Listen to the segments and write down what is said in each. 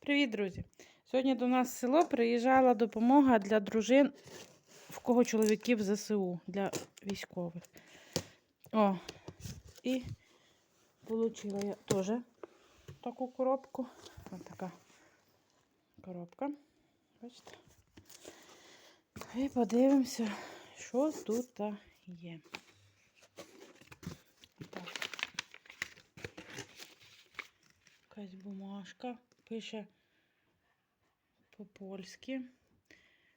Привіт, друзі! Сьогодні до нас в село приїжджала допомога для дружин, в кого чоловіків ЗСУ для військових. О, і отримала я теж таку коробку. Ось така коробка. Бачите? І подивимося, що тут є. Так. Якась бумажка. Пише по-польськи.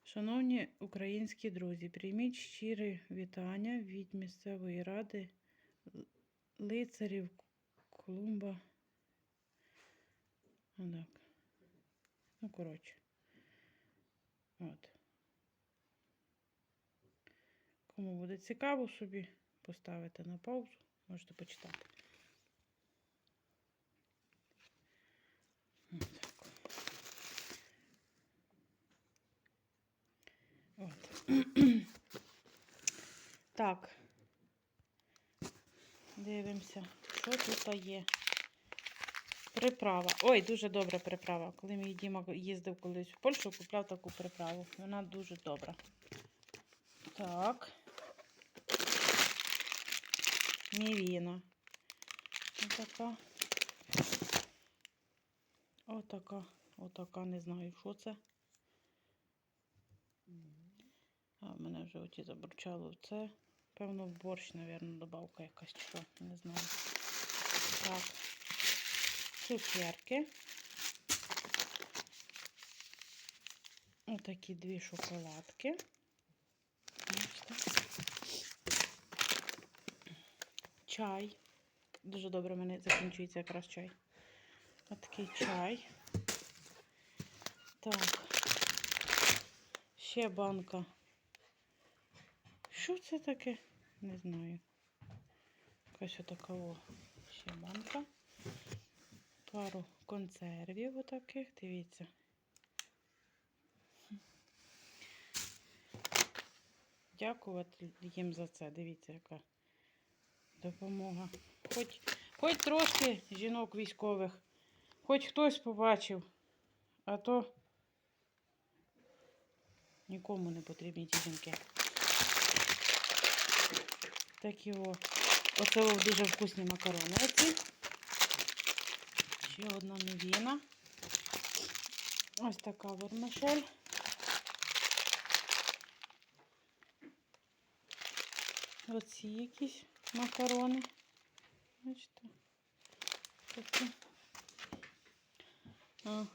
Шановні українські друзі, прийміть щире вітання від місцевої ради лицарів Колумба. Отак. Ну, коротше. От. Кому буде цікаво собі, поставити на паузу, можете почитати. Отак. От. Так. Дивимося, що тут є. Приправа. Ой, дуже добра приправа. Коли мій Діма їздив колись в Польщу, купляв таку приправу. Вона дуже добра. Так. Мівіна. Отака. Отака. Отака, не знаю, що це. А в мене вже оті забурчало це. Певно, в борщ, мабуть, добавка якась що, не знаю. Так. Цукерки. Отакі дві шоколадки. Чай. Дуже добре в мене закінчується якраз чай. Отакий чай. Так. Ще банка. Що це таке? Не знаю. Якась отака. Ще банка. Пару консервів отаких. Дивіться. Дякувати їм за це. Дивіться, яка допомога. Хоч, хоч трошки жінок військових, хоч хтось побачив, а то нікому не потрібні ті жінки. Такі о. Оце о, дуже вкусні макарони. Ще одна новіна. Ось така вермишель. Оці якісь макарони. Бачите? Такі. А.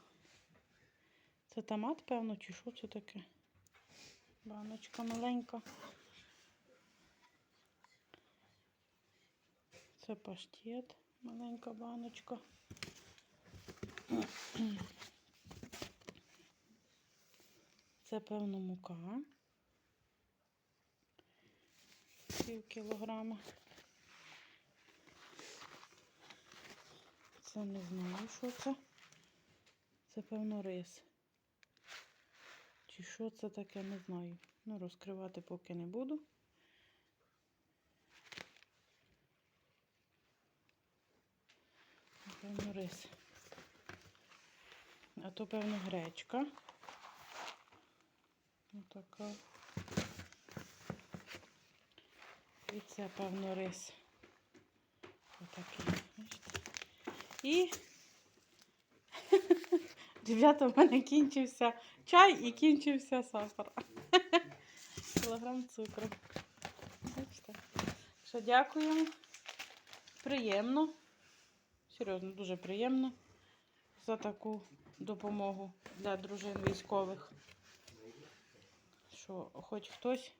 Це томат, певно, чи що це таке? Баночка маленька. Це паштет, маленька баночка. Це, певно, мука. Пів кілограма. Це не знаю, що це. Це, певно, рис. Чи що це таке, не знаю. Ну, розкривати поки не буду. Певно, рис. А то, певно, гречка. Отака. І це, певно, рис. Отакий. І Ребята, в мене кінчився чай і кінчився сахар. Кілограм цукру. Бачите? Що дякуємо. Приємно. Серйозно, дуже приємно за таку допомогу для дружин військових. Що хоч хтось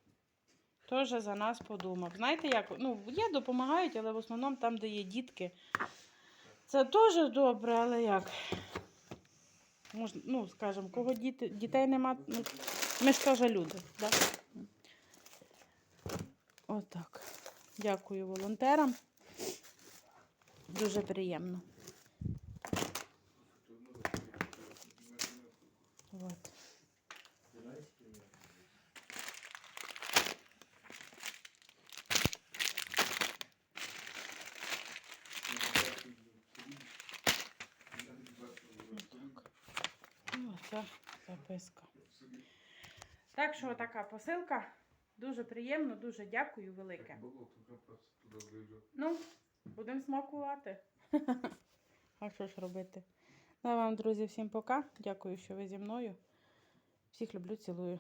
теж за нас подумав. Знаєте, як? Ну, є, допомагають, але в основному там, де є дітки. Це теж добре, але як? Можна, ну, скажімо, кого діти, дітей нема, ну, ми ж теж люди. Да? Отак. Дякую волонтерам. Дуже приємно. От. Записка. Так що така посилка. Дуже приємно, дуже дякую велике. Ну, будемо смакувати. А що ж робити? Ну, вам, друзі, всім пока. Дякую, що ви зі мною. Всіх люблю, цілую.